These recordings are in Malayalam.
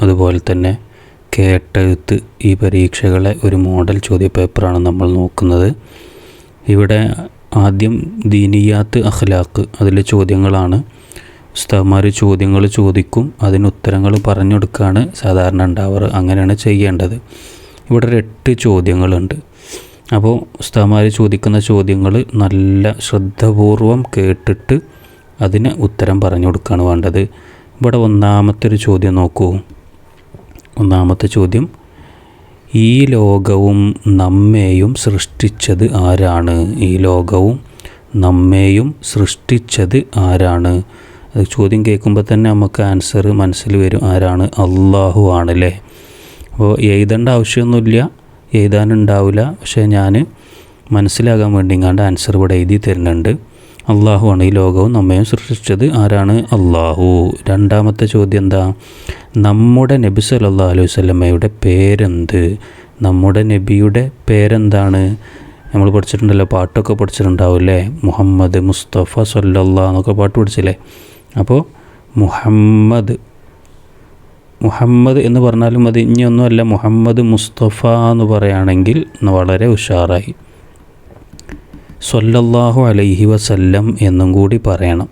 അതുപോലെ തന്നെ കേട്ടെഴുത്ത് ഈ പരീക്ഷകളെ ഒരു മോഡൽ ചോദ്യപേപ്പറാണ് നമ്മൾ നോക്കുന്നത്. ഇവിടെ ആദ്യം ദീനിയാത്ത് അഖ്ലാഖ് അതിലെ ചോദ്യങ്ങളാണ്. ഉസ്താദ്മാർ ചോദ്യങ്ങൾ ചോദിക്കും അതിന് ഉത്തരങ്ങൾ പറഞ്ഞു കൊടുക്കുകയാണ് സാധാരണ ഉണ്ടാവാറ് അങ്ങനെയാണ് ചെയ്യേണ്ടത്. ഇവിടെ ഒരു എട്ട് ചോദ്യങ്ങളുണ്ട്. അപ്പോൾ ഉസ്താദ്മാർ ചോദിക്കുന്ന ചോദ്യങ്ങൾ നല്ല ശ്രദ്ധപൂർവം കേട്ടിട്ട് അതിന് ഉത്തരം പറഞ്ഞു കൊടുക്കുകയാണ് വേണ്ടത്. ഇവിടെ ഒന്നാമത്തെ ഒരു ചോദ്യം നോക്കൂ. ഒന്നാമത്തെ ചോദ്യം ഈ ലോകവും നമ്മെയും സൃഷ്ടിച്ചത് ആരാണ്? ഈ ലോകവും നമ്മെയും സൃഷ്ടിച്ചത് ആരാണ്? അത് ചോദ്യം കേൾക്കുമ്പോൾ തന്നെ നമുക്ക് ആൻസർ മനസ്സിൽ വരും ആരാണ്? അള്ളാഹു ആണല്ലേ? അപ്പോൾ എഴുതേണ്ട ആവശ്യമൊന്നുമില്ല എഴുതാനുണ്ടാവില്ല പക്ഷേ ഞാൻ മനസ്സിലാകാൻ വേണ്ടി ഇങ്ങാണ്ട് ആൻസർ ഇവിടെ എഴുതി തരുന്നുണ്ട്. അള്ളാഹു ആണ് ഈ ലോകവും നമ്മയും സൃഷ്ടിച്ചത്. ആരാണ്? അള്ളാഹു. രണ്ടാമത്തെ ചോദ്യം എന്താ? നമ്മുടെ നബി സല്ലല്ലാഹു അലൈഹി വസല്ലമയുടെ പേരെന്ത്? നമ്മുടെ നബിയുടെ പേരെന്താണ്? നമ്മൾ പഠിച്ചിട്ടുണ്ടല്ലോ പാട്ടൊക്കെ പഠിച്ചിട്ടുണ്ടാവും അല്ലേ? മുഹമ്മദ് മുസ്തഫ സല്ലല്ലാ എന്നൊക്കെ പാട്ട് പഠിച്ചില്ലേ? അപ്പോൾ മുഹമ്മദ് മുഹമ്മദ് എന്ന് പറഞ്ഞാലും അത് ഇനിയൊന്നുമല്ല മുഹമ്മദ് മുസ്തഫ എന്ന് പറയുകയാണെങ്കിൽ വളരെ ഉഷാറായി. സൊല്ലല്ലാഹു അലൈഹി വസല്ലം എന്നും കൂടി പറയണം.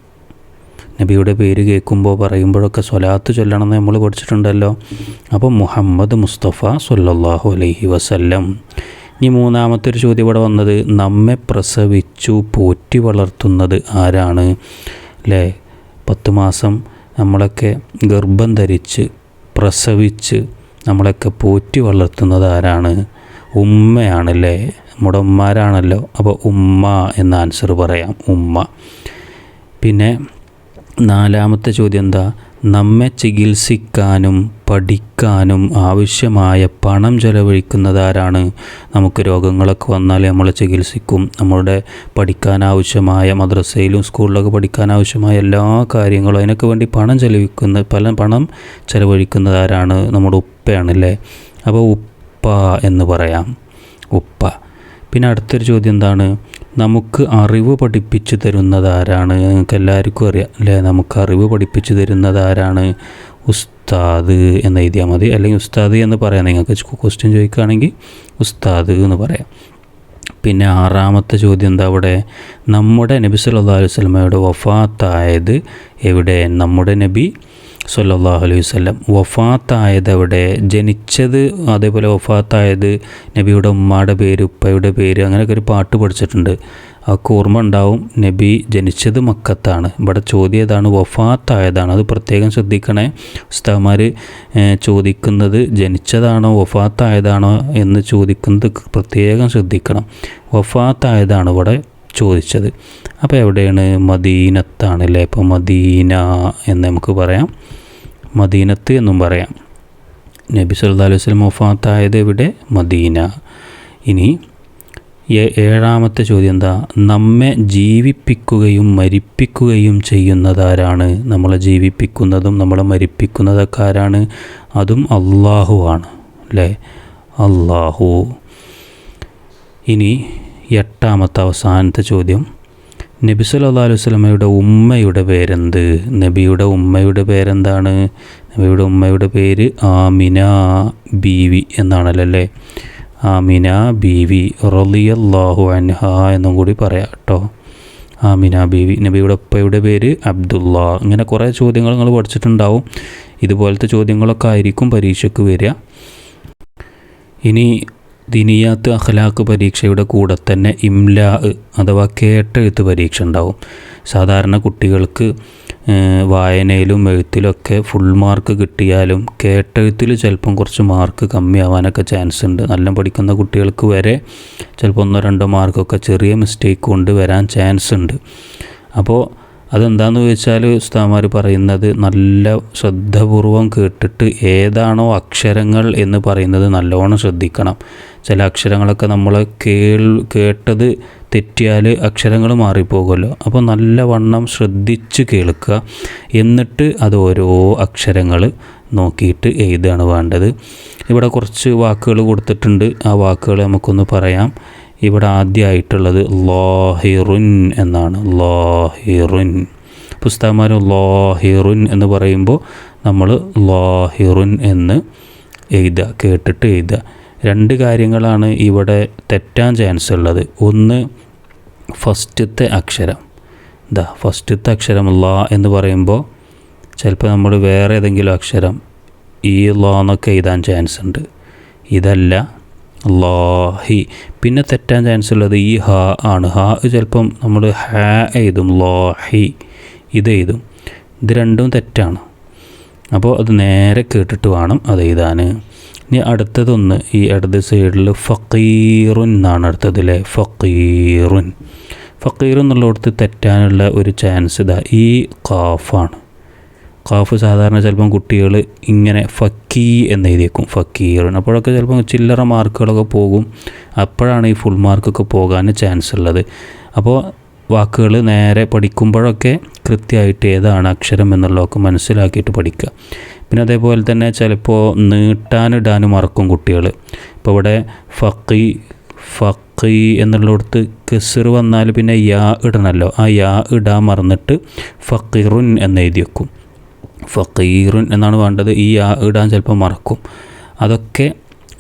നബിയുടെ പേര് കേൾക്കുമ്പോൾ പറയുമ്പോഴൊക്കെ സ്വലാത്ത് ചൊല്ലണം എന്ന് നമ്മൾ പഠിച്ചിട്ടുണ്ടല്ലോ. അപ്പോൾ മുഹമ്മദ് മുസ്തഫ സൊല്ലല്ലാഹു അലൈഹി വസല്ലം. ഇനി മൂന്നാമത്തെ ഒരു ചോദ്യം ഇവിടെ വന്നത് നമ്മെ പ്രസവിച്ചു പോറ്റി വളർത്തുന്നത് ആരാണ്? അല്ലേ പത്ത് മാസം നമ്മളൊക്കെ ഗർഭം ധരിച്ച് പ്രസവിച്ച് നമ്മളൊക്കെ പോറ്റി വളർത്തുന്നത് ആരാണ്? ഉമ്മയാണല്ലേ നമ്മുടെ ഉമ്മാരാണല്ലോ. അപ്പോൾ ഉമ്മ എന്ന ആൻസർ പറയാം. ഉമ്മ. പിന്നെ നാലാമത്തെ ചോദ്യം എന്താ? നമ്മെ ചികിത്സിക്കാനും പഠിക്കാനും ആവശ്യമായ പണം ചെലവഴിക്കുന്നത് ആരാണ്? നമുക്ക് രോഗങ്ങളൊക്കെ വന്നാൽ നമ്മൾ ചികിത്സിക്കും. നമ്മളുടെ പഠിക്കാൻ ആവശ്യമായ മദ്രസയിലും സ്കൂളിലൊക്കെ പഠിക്കാൻ ആവശ്യമായ എല്ലാ കാര്യങ്ങളും അതിനൊക്കെ വേണ്ടി പണം ചെലവിക്കുന്ന പല പണം ചെലവഴിക്കുന്നത് ആരാണ്? നമ്മുടെ ഉപ്പയാണല്ലേ? അപ്പോൾ ഉപ്പ എന്ന് പറയാം. ഉപ്പ. പിന്നെ അടുത്തൊരു ചോദ്യം എന്താണ്? നമുക്ക് അറിവ് പഠിപ്പിച്ചു തരുന്നത് ആരാണ്? നിങ്ങൾക്ക് എല്ലാവർക്കും അറിയാം അല്ലേ? നമുക്ക് അറിവ് പഠിപ്പിച്ചു തരുന്നത് ആരാണ്? ഉസ്താദ് എന്ന് എഴുതിയാൽ മതി. അല്ലെങ്കിൽ ഉസ്താദ് എന്ന് പറയാം. നിങ്ങൾക്ക് ക്വസ്റ്റ്യൻ ചോദിക്കുകയാണെങ്കിൽ ഉസ്താദ് എന്ന് പറയാം. പിന്നെ ആറാമത്തെ ചോദ്യം എന്താ അവിടെ? നമ്മുടെ നബി സല്ലല്ലാഹു അലൈഹി വസല്ലമയുടെ വഫാത്തായത് എവിടെ? നമ്മുടെ നബി സല്ലല്ലാഹു അലൈഹി വഫാത്തായതവിടെ വഫാത്തായത് അവിടെ ജനിച്ചത് അതേപോലെ വഫാത്തായത് നബിയുടെ ഉമ്മയുടെ പേര് ഉപ്പയുടെ പേര് അങ്ങനെയൊക്കെ ഒരു പാട്ട് പഠിച്ചിട്ടുണ്ട്. ആ ഓർമ്മ ഉണ്ടാവും. നബി ജനിച്ചത് മക്കത്താണ്. ഇവിടെ ചോദ്യം ഏതാണ് വഫാത്തായതാണ്. അത് പ്രത്യേകം ശ്രദ്ധിക്കണേ. ഉസ്താമാർ ചോദിക്കുന്നത് ജനിച്ചതാണോ വഫാത്തായതാണോ എന്ന് ചോദിക്കുന്നത് പ്രത്യേകം ശ്രദ്ധിക്കണം. വഫാത്തായതാണ് ഇവിടെ ചോദിച്ചത്. അപ്പോൾ എവിടെയാണ് മദീനത്താണല്ലേ? അപ്പോൾ മദീന എന്ന് നമുക്ക് പറയാം. മദീനത്ത് എന്നും പറയാം. നബി സല്ലല്ലാഹു അലൈഹി വസല്ലം വഫാത്തായത് എവിടെ? മദീന. ഇനി ഏഴാമത്തെ ചോദ്യം എന്താ? നമ്മെ ജീവിപ്പിക്കുകയും മരിപ്പിക്കുകയും ചെയ്യുന്നതാരാണ്? നമ്മളെ ജീവിപ്പിക്കുന്നതും നമ്മളെ മരിപ്പിക്കുന്നതൊക്കെ ആരാണ് അതും അള്ളാഹു ആണ് അല്ലേ? അള്ളാഹു ഇനി എട്ടാമത്തെ അവസാനത്തെ ചോദ്യം. നബി സല്ലാ അലൈഹി വസല്ലമയുടെ ഉമ്മയുടെ പേരെന്ത്? നബിയുടെ ഉമ്മയുടെ പേരെന്താണ്? നബിയുടെ ഉമ്മയുടെ പേര് ആമിന ബീവി എന്നാണല്ലോ? അല്ലേ ആമിന ബീവി റളിയല്ലാഹു അൻഹ എന്നും കൂടി പറയാം കേട്ടോ. ആമിന ബീവി നബിയുടെ ഉപ്പയുടെ പേര് അബ്ദുള്ള. ഇങ്ങനെ കുറേ ചോദ്യങ്ങൾ നിങ്ങൾ പഠിച്ചിട്ടുണ്ടാവും. ഇതുപോലത്തെ ചോദ്യങ്ങളൊക്കെ ആയിരിക്കും പരീക്ഷയ്ക്ക് വരിക. ഇനി ദിനിയാത്ത് അഖലാഖ് പരീക്ഷയുടെ കൂടെ തന്നെ ഇംലാ അഥവാ കേട്ടെഴുത്ത് പരീക്ഷ ഉണ്ടാവും. സാധാരണ കുട്ടികൾക്ക് വായനയിലും എഴുത്തിലൊക്കെ ഫുൾ മാർക്ക് കിട്ടിയാലും കേട്ടെഴുത്തിൽ ചിലപ്പം കുറച്ച് മാർക്ക് കമ്മിയാവാനൊക്കെ ചാൻസ് ഉണ്ട്. നല്ല പഠിക്കുന്ന കുട്ടികൾക്ക് വരെ ചിലപ്പോൾ ഒന്നോ രണ്ടോ മാർക്കൊക്കെ ചെറിയ മിസ്റ്റേക്ക് കൊണ്ട് വരാൻ ചാൻസ് ഉണ്ട്. അപ്പോൾ അതെന്താണെന്ന് ചോദിച്ചാൽ ഉസ്താമാർ പറയുന്നത് നല്ല ശ്രദ്ധപൂർവം കേട്ടിട്ട് ഏതാണോ അക്ഷരങ്ങൾ എന്ന് പറയുന്നത് നല്ലോണം ശ്രദ്ധിക്കണം. ചില അക്ഷരങ്ങളൊക്കെ നമ്മൾ കേൾ കേട്ടത് തെറ്റിയാൽ അക്ഷരങ്ങൾ മാറിപ്പോകുമല്ലോ. അപ്പോൾ നല്ലവണ്ണം ശ്രദ്ധിച്ച് കേൾക്കുക. എന്നിട്ട് അത് ഓരോ അക്ഷരങ്ങൾ നോക്കിയിട്ട് എഴുതുകയാണ് വേണ്ടത്. ഇവിടെ കുറച്ച് വാക്കുകൾ കൊടുത്തിട്ടുണ്ട്. ആ വാക്കുകൾ നമുക്കൊന്ന് പറയാം. ഇവിടെ ആദ്യമായിട്ടുള്ളത് ലോഹിറുൻ എന്നാണ്. ലോഹിറുൻ. പുസ്തകന്മാർ ലോഹിറുൻ എന്ന് പറയുമ്പോൾ നമ്മൾ ലോഹിറുൻ എന്ന് എഴുതുക കേട്ടിട്ട് എഴുതുക. രണ്ട് കാര്യങ്ങളാണ് ഇവിടെ തെറ്റാൻ ചാൻസ് ഉള്ളത്. ഒന്ന് ഫസ്റ്റത്തെ അക്ഷരം. ഇതാ ഫസ്റ്റത്തെ അക്ഷരം ലാ എന്ന് പറയുമ്പോൾ ചിലപ്പോൾ നമ്മൾ വേറെ ഏതെങ്കിലും അക്ഷരം ഈ ലോ എന്നൊക്കെ എഴുതാൻ ചാൻസ് ഉണ്ട്. ഇതല്ല ലോഹി. പിന്നെ തെറ്റാൻ ചാൻസ് ഉള്ളത് ഈ ഹ ആണ്. ഹ ചിലപ്പം നമ്മൾ ഹ എഴുതും. ലാഹി. ഇത് എഴുതും. ഇത് രണ്ടും തെറ്റാണ്. അപ്പോൾ അത് നേരെ കേട്ടിട്ട് വേണം അത് എഴുതാൻ ഇനി അടുത്തതൊന്ന് ഈ ഇടത് സൈഡിൽ ഫക്കീറുൻ എന്നാണ് അടുത്തതിലെ ഫക്കീറുൻ ഫക്കീർ എന്നുള്ളിടത്ത് തെറ്റാനുള്ള ഒരു ചാൻസ് ഇതാ ഈ കാഫാണ് കാഫ് സാധാരണ ചിലപ്പം കുട്ടികൾ ഇങ്ങനെ ഫക്കീ എന്ന് എഴുതിയേക്കും. ഫക്കീറുൻ അപ്പോഴൊക്കെ ചിലപ്പം ചില്ലറ മാർക്കുകളൊക്കെ പോകും. അപ്പോഴാണ് ഈ ഫുൾ മാർക്കൊക്കെ പോകാൻ ചാൻസ് ഉള്ളത്. അപ്പോൾ വാക്കുകൾ നേരെ പഠിക്കുമ്പോഴൊക്കെ കൃത്യമായിട്ട് ഏതാണ് അക്ഷരം എന്നുള്ളതൊക്കെ മനസ്സിലാക്കിയിട്ട് പഠിക്കുക. പിന്നെ അതേപോലെ തന്നെ ചിലപ്പോൾ നീട്ടാനിടാനും മറക്കും കുട്ടികൾ ഇപ്പോൾ ഇവിടെ ഫക്കി ഫക്കി എന്നുള്ളിടത്ത് കെസിർ വന്നാൽ പിന്നെ യാ ഇടണമല്ലോ. ആ യാ ഇടാൻ മറന്നിട്ട് ഫക്കീറുൻ എന്ന് എഴുതി വെക്കും ഫക്കീറുൻ എന്നാണ് വേണ്ടത്. ഈ ഇടാൻ ചിലപ്പോൾ മറക്കും. അതൊക്കെ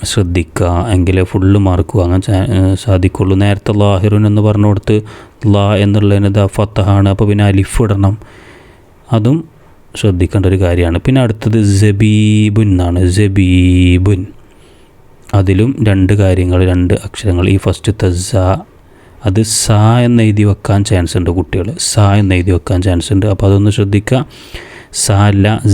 ശ്രദ്ധിക്കുക. എങ്കിലേ ഫുള്ള് മാർക്ക് വാങ്ങാൻ സാധിക്കുള്ളൂ. നേരത്തെ ലാഹിറുൻ എന്ന് പറഞ്ഞു കൊടുത്ത് ലാ എന്നുള്ളതിന് ദ ഫത്തഹാണ്. അപ്പോൾ പിന്നെ അലിഫ് ഇടണം. അതും ശ്രദ്ധിക്കേണ്ട ഒരു കാര്യമാണ്. പിന്നെ അടുത്തത് ജബീബുൻ എന്നാണ്. ജബീബുൻ അതിലും രണ്ട് കാര്യങ്ങൾ രണ്ട് അക്ഷരങ്ങൾ. ഈ ഫസ്റ്റ് സ അത് സ എന്ന് എഴുതി വെക്കാൻ ചാൻസ് ഉണ്ട് കുട്ടികൾ സ എന്ന് എഴുതി വെക്കാൻ ചാൻസ് ഉണ്ട്. അപ്പോൾ അതൊന്ന് ശ്രദ്ധിക്കുക. സ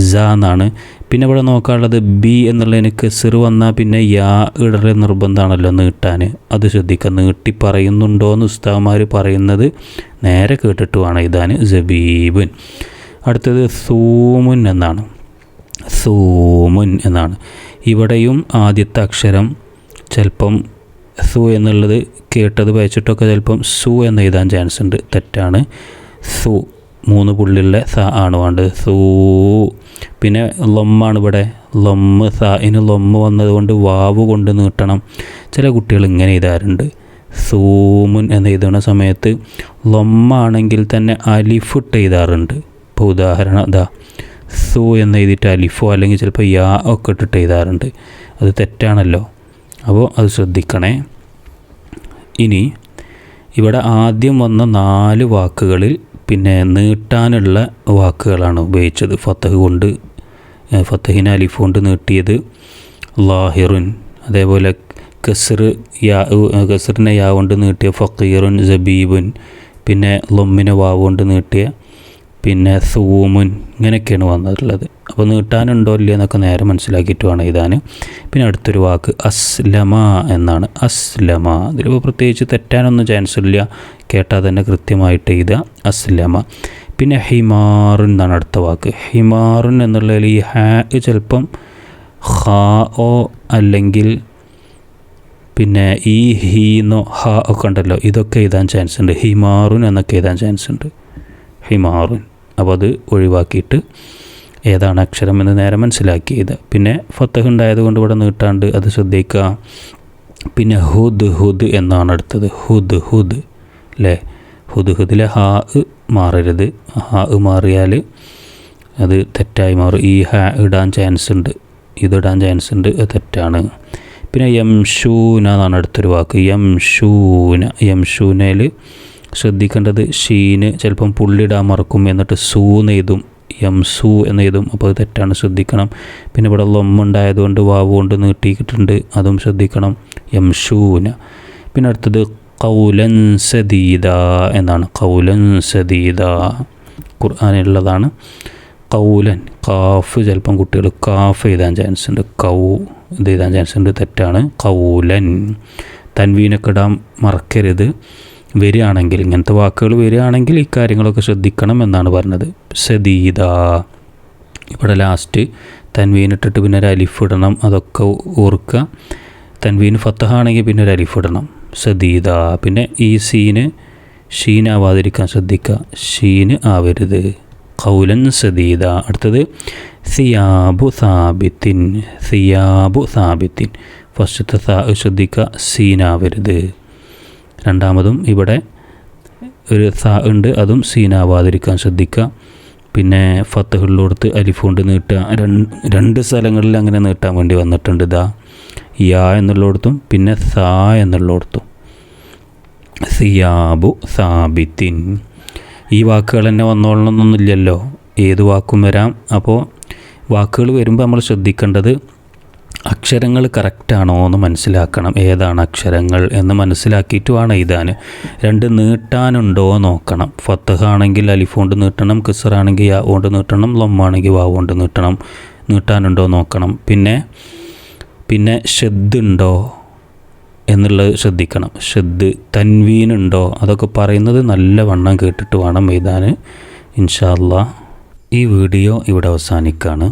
സ എന്നാണ്. പിന്നെ ഇവിടെ നോക്കാനുള്ളത് ബി എന്നുള്ളതിന് കെസിർ വന്നാൽ പിന്നെ യാ ഇടൽ നിർബന്ധമാണല്ലോ നീട്ടാൻ അത് ശ്രദ്ധിക്കുക നീട്ടി പറയുന്നുണ്ടോ എന്ന് ഉസ്താവന്മാർ പറയുന്നത് നേരെ കേട്ടിട്ട് വേണം എഴുതാൻ ജബീബുൻ അടുത്തത് സൂമുൻ എന്നാണ്. സൂമുൻ എന്നാണ്. ഇവിടെയും ആദ്യത്തെ അക്ഷരം ചിലപ്പം സു എന്നുള്ളത് കേട്ടത് വായിച്ചിട്ടൊക്കെ ചിലപ്പം സു എന്ന് എഴുതാൻ ചാൻസ് ഉണ്ട് തെറ്റാണ്. സു. മൂന്ന് പുള്ളിയുള്ള സ ആണ് വേണ്ടത്. സൂ. പിന്നെ ലൊമ്മാണ് ഇവിടെ. ലൊമ്മ് സ. ഇനി ലൊമ്മ് വന്നതുകൊണ്ട് വാവ് കൊണ്ട് നീട്ടണം. ചില കുട്ടികൾ ഇങ്ങനെ എഴുതാറുണ്ട്. സൂമുൻ എന്ന് എഴുതുന്ന സമയത്ത് ലൊമ്മാണെങ്കിൽ തന്നെ അലിഫിട്ട് എഴുതാറുണ്ട്. ഇപ്പോൾ ഉദാഹരണം ഇതാ സൂ എന്ന് എഴുതിയിട്ട് അലിഫോ അല്ലെങ്കിൽ ചിലപ്പോൾ യാ ഒക്കെ ഇട്ടിട്ട് എഴുതാറുണ്ട്. അത് തെറ്റാണല്ലോ. അപ്പോൾ അത് ശ്രദ്ധിക്കണേ. ഇനി ഇവിടെ ആദ്യം വന്ന നാല് വാക്കുകളിൽ പിന്നെ നീട്ടാനുള്ള വാക്കുകളാണ് ഉപയോഗിച്ചത്. ഫത്തഹ് കൊണ്ട് ഫത്തഹിന് അലിഫ് കൊണ്ട് നീട്ടിയത് ലാഹിറുൻ. അതേപോലെ കസർ യാ കസറിനെ യാ കൊണ്ട് നീട്ടിയ ഫക്കീറുൻ ജബീബുൻ പിന്നെ ലൊമ്മിനെ വാവ് കൊണ്ട് നീട്ടിയ പിന്നെ സൂമുൻ ഇങ്ങനെയൊക്കെയാണ് വന്നിട്ടുള്ളത്. അപ്പോൾ നീട്ടാനുണ്ടോ ഇല്ല എന്നൊക്കെ നേരെ മനസ്സിലാക്കിയിട്ട് വേണം എഴുതാൻ. പിന്നെ അടുത്തൊരു വാക്ക് അസ്ലമ എന്നാണ്. അസ്ലമ. ഇതിലിപ്പോൾ പ്രത്യേകിച്ച് തെറ്റാനൊന്നും ചാൻസ് ഇല്ല. കേട്ടാൽ തന്നെ കൃത്യമായിട്ട് എഴുതുക. അസ്ലമ. പിന്നെ ഹിമാറുൻ എന്നാണ് അടുത്ത വാക്ക്. ഹിമാറുൻ എന്നുള്ളതിൽ ഈ ഹാ ചിലപ്പം ഹാ ഓ അല്ലെങ്കിൽ പിന്നെ ഈ ഹീന്നോ ഹ ഒക്കെ ഉണ്ടല്ലോ. ഇതൊക്കെ എഴുതാൻ ചാൻസ് ഉണ്ട്. ഹിമാറുൻ എന്നൊക്കെ എഴുതാൻ ചാൻസ് ഉണ്ട്. ഹിമാറുൻ. അപ്പോൾ അത് ഒഴിവാക്കിയിട്ട് ഏതാണ് അക്ഷരം എന്ന് നേരെ മനസ്സിലാക്കി ഇത് പിന്നെ ഫത്തഹ് ഉണ്ടായതുകൊണ്ട് ഇവിടെ നീട്ടാണ്ട് അത് ശ്രദ്ധിക്കുക. പിന്നെ ഹുദ് ഹുദ് എന്നാണ് അടുത്തത്. ഹുദ് ഹുദ് അല്ലേ ഹുദ് ഹുദിലെ ഹാ മാറരുത്. ഹാ മാറിയാൽ അത് തെറ്റായി മാറും. ഈ ഹാ ഇടാൻ ചാൻസ് ഉണ്ട്. ഇതിടാൻ ചാൻസ് ഉണ്ട്. അത് തെറ്റാണ്. പിന്നെ യംഷൂന എന്നാണ് അടുത്തൊരു വാക്ക്. യംഷൂന. യംഷൂനയിൽ ശ്രദ്ധിക്കേണ്ടത് ഷീന് ചിലപ്പം പുള്ളിടാൻ മറക്കും എന്നിട്ട് സൂ എന്നെഴുതും എം സു എന്നെഴുതും അപ്പോൾ അത് തെറ്റാണ് ശ്രദ്ധിക്കണം. പിന്നെ ഇവിടെ ലൊമ്മുണ്ടായതുകൊണ്ട് വാവ് കൊണ്ട് നീട്ടിയിട്ടുണ്ട് അതും ശ്രദ്ധിക്കണം. എം ഷൂന. പിന്നെ അടുത്തത് കൗലൻ സദീദ എന്നാണ്. കൗലൻ സദീദ. ഖുർആാനുള്ളതാണ് കൗലൻ കാഫ് ചിലപ്പം കുട്ടികൾ കാഫ് എഴുതാൻ ചാൻസ് ഉണ്ട് കൗ ഇത് എഴുതാൻ ചാൻസ് ഉണ്ട് തെറ്റാണ്. കൗലൻ തൻവീനൊക്കെ ഇടാൻ മറക്കരുത്. വരികയാണെങ്കിൽ ഇങ്ങനത്തെ വാക്കുകൾ വരികയാണെങ്കിൽ ഈ കാര്യങ്ങളൊക്കെ ശ്രദ്ധിക്കണം എന്നാണ് പറഞ്ഞത്. സദീദ. ഇവിടെ ലാസ്റ്റ് തൻവീൻ ഇട്ടിട്ട് പിന്നെ ഒരു അലിഫ് ഇടണം അതൊക്കെ ഓർക്കുക. തൻവീൻ ഫത്തഹാണെങ്കിൽ പിന്നെ ഒരു അലിഫ് ഇടണം. സദീദ. പിന്നെ ഈ സീന് ഷീനാവാതിരിക്കാൻ ശ്രദ്ധിക്കുക. ഷീന് ആവരുത്. കൗലൻ സദീദ. അടുത്തത് സിയാബു സാബിത്തിൻ. സിയാബു സാബിത്തിൻ. ഫസ്റ്റത്തെ ശ്രദ്ധിക്കുക. സീനാവരുത് രണ്ടാമതും ഇവിടെ ഒരു സ ഉണ്ട്. അതും സീനാവാതിരിക്കാൻ ശ്രദ്ധിക്കുക. പിന്നെ ഫത്തുകളിലോടുത്ത് അലിഫുണ്ട് നീട്ടുക. രണ്ട് രണ്ട് സ്ഥലങ്ങളിൽ അങ്ങനെ നീട്ടാൻ വേണ്ടി വന്നിട്ടുണ്ട്. ദാ യാ എന്നുള്ളിടത്തും പിന്നെ സാ എന്നുള്ളിടത്തും. സിയാബു സാബിത്തിൻ. ഈ വാക്കുകൾ തന്നെ വന്നോളണമെന്നൊന്നുമില്ലല്ലോ ഏത് വാക്കും വരാം? അപ്പോൾ വാക്കുകൾ വരുമ്പോൾ നമ്മൾ ശ്രദ്ധിക്കേണ്ടത് അക്ഷരങ്ങൾ കറക്റ്റാണോ എന്ന് മനസ്സിലാക്കണം. ഏതാണ് അക്ഷരങ്ങൾ എന്ന് മനസ്സിലാക്കിയിട്ട് വേണം എഴുതാൻ രണ്ട് നീട്ടാനുണ്ടോ നോക്കണം. ഫത്തഹ ആണെങ്കിൽ അലിഫ് കൊണ്ട് നീട്ടണം കിസറാണെങ്കിൽ യാ കൊണ്ട് നീട്ടണം ലൊമ്മാണെങ്കിൽ വാ കൊണ്ട് നീട്ടണം. നീട്ടാനുണ്ടോ നോക്കണം. പിന്നെ പിന്നെ ഷെദ് ഉണ്ടോ എന്നുള്ളത് ശ്രദ്ധിക്കണം. ഷെദ് തൻവീനുണ്ടോ അതൊക്കെ പറയുന്നത് നല്ല വണ്ണം കേട്ടിട്ട് വേണം എഴുതാൻ ഇൻഷാല്ല ഈ വീഡിയോ ഇവിടെ അവസാനിക്കുകയാണ്